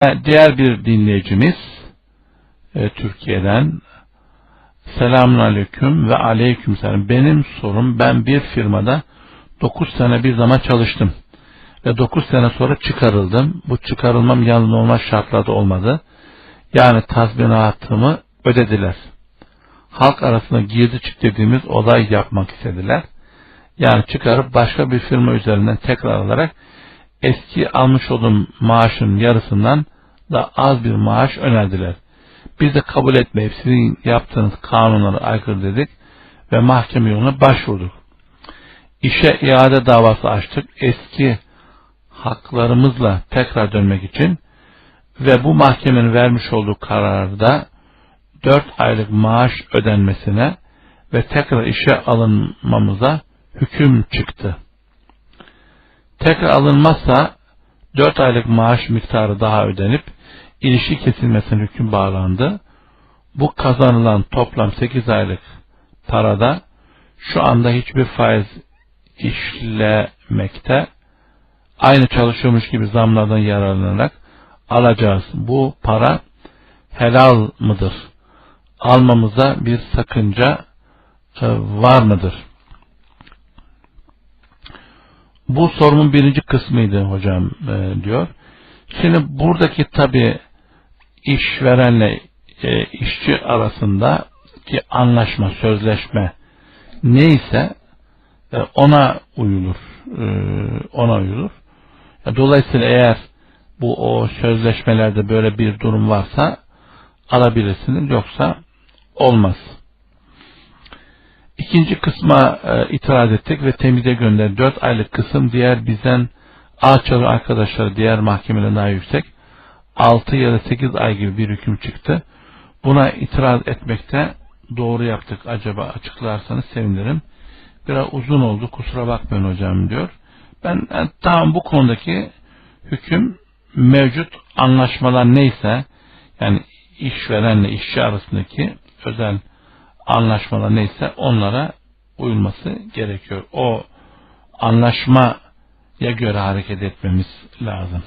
Diğer bir dinleyicimiz e, Türkiye'den Selamun Aleyküm ve Aleyküm Selam. Benim sorum ben bir firmada 9 sene bir zaman çalıştım ve 9 sene sonra çıkarıldım. Bu çıkarılmam yanlı normal şartlarda olmadı. Yani tazminatımı ödediler. Halk arasında girdi çık dediğimiz olay yapmak istediler. Yani çıkarıp başka bir firma üzerinden tekrar alarak eski almış olduğum maaşın yarısından da az bir maaş önerdiler. Biz de kabul etmeyip sizin yaptığınız kanunlara aykırı dedik ve mahkeme yoluna başvurduk. İşe iade davası açtık. Eski haklarımızla tekrar dönmek için ve bu mahkemenin vermiş olduğu kararda 4 aylık maaş ödenmesine ve tekrar işe alınmamıza hüküm çıktı. Tekrar alınmazsa 4 aylık maaş miktarı daha ödenip ilişki kesilmesine hüküm bağlandı. Bu kazanılan toplam 8 aylık parada şu anda hiçbir faiz işlemekte aynı çalışıyormuş gibi zamlardan yararlanarak alacağız. Bu para helal mıdır? Almamıza bir sakınca e, var mıdır? Bu sorumun birinci kısmıydı hocam e, diyor. Şimdi buradaki tabi işverenle e, işçi arasındaki anlaşma, sözleşme neyse e, ona uyulur. E, ona uyulur. Dolayısıyla eğer bu o sözleşmelerde böyle bir durum varsa alabilirsiniz yoksa olmaz. İkinci kısma e, itiraz ettik ve temize gönder. Dört aylık kısım diğer bizden Ağaçalı arkadaşları diğer mahkemelerden daha yüksek. 6 ya da 8 ay gibi bir hüküm çıktı. Buna itiraz etmekte doğru yaptık acaba açıklarsanız sevinirim. Biraz uzun oldu kusura bakmayın hocam diyor. Ben yani, tamam bu konudaki hüküm mevcut anlaşmalar neyse yani işverenle işçi arasındaki özel anlaşmalar neyse onlara uyulması gerekiyor. O anlaşmaya göre hareket etmemiz lazım.